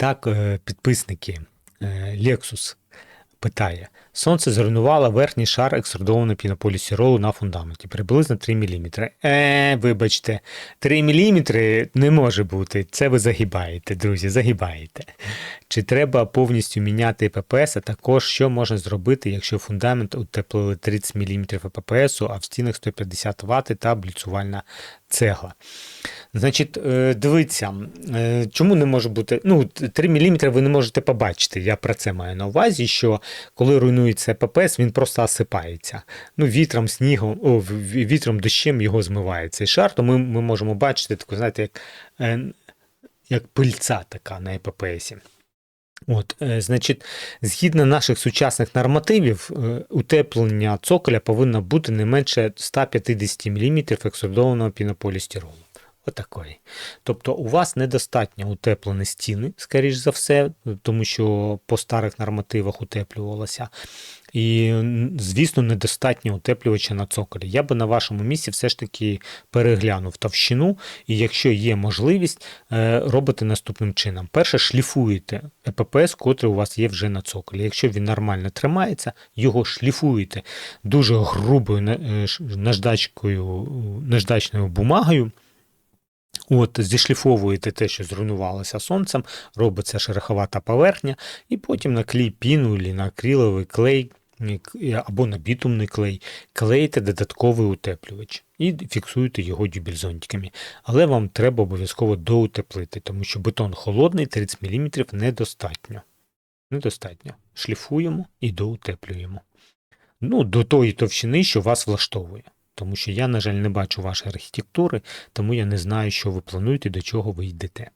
Так, е, підписники е, Lexus питає: Сонце зруйнувало верхній шар екструдованого пінополістиролу на фундаменті, приблизно 3 мм. Е, вибачте, 3 мм не може бути. Це ви загибаєте, друзі, загибаєте. Чи треба повністю міняти ППС, а також що можна зробити, якщо фундамент утеплили 30 мм ППС, а в стінах 150 Вт та бліцувальна цегла. Значить, е, дивіться, е, чому не може бути. Ну, 3 мм ви не можете побачити. Я про це маю на увазі, що коли руйнується ППС, він просто осипається. Ну, вітром, снігом, о, вітром, дощем його змиває цей шар, то ми, ми можемо бачити таку, знаєте, як, е, як пильця така на ЕППСі. От, значить, згідно наших сучасних нормативів, утеплення цоколя повинно бути не менше 150 мм екструдованого пінополістиролу. Отакої. Тобто у вас недостатньо утеплені стіни, скоріш за все, тому що по старих нормативах утеплювалося. І, звісно, недостатньо утеплювача на цоколі. Я би на вашому місці все ж таки переглянув товщину, і якщо є можливість, е, робите наступним чином. Перше, шліфуєте ЕППС, котрий у вас є вже на цоколі. Якщо він нормально тримається, його шліфуєте дуже грубою е, наждачкою, наждачною бумагою. От, зішліфовуєте те, що зруйнувалося сонцем, робиться шероховата поверхня, і потім на клей піну або на акриловий клей або на бітумний клей клеїте додатковий утеплювач і фіксуєте його дюбельзонтиками. Але вам треба обов'язково доутеплити, тому що бетон холодний, 30 мм недостатньо. Недостатньо. Шліфуємо і доутеплюємо. Ну, до тої товщини, що вас влаштовує. Тому що я, на жаль, не бачу вашої архітектури, тому я не знаю, що ви плануєте, до чого ви йдете.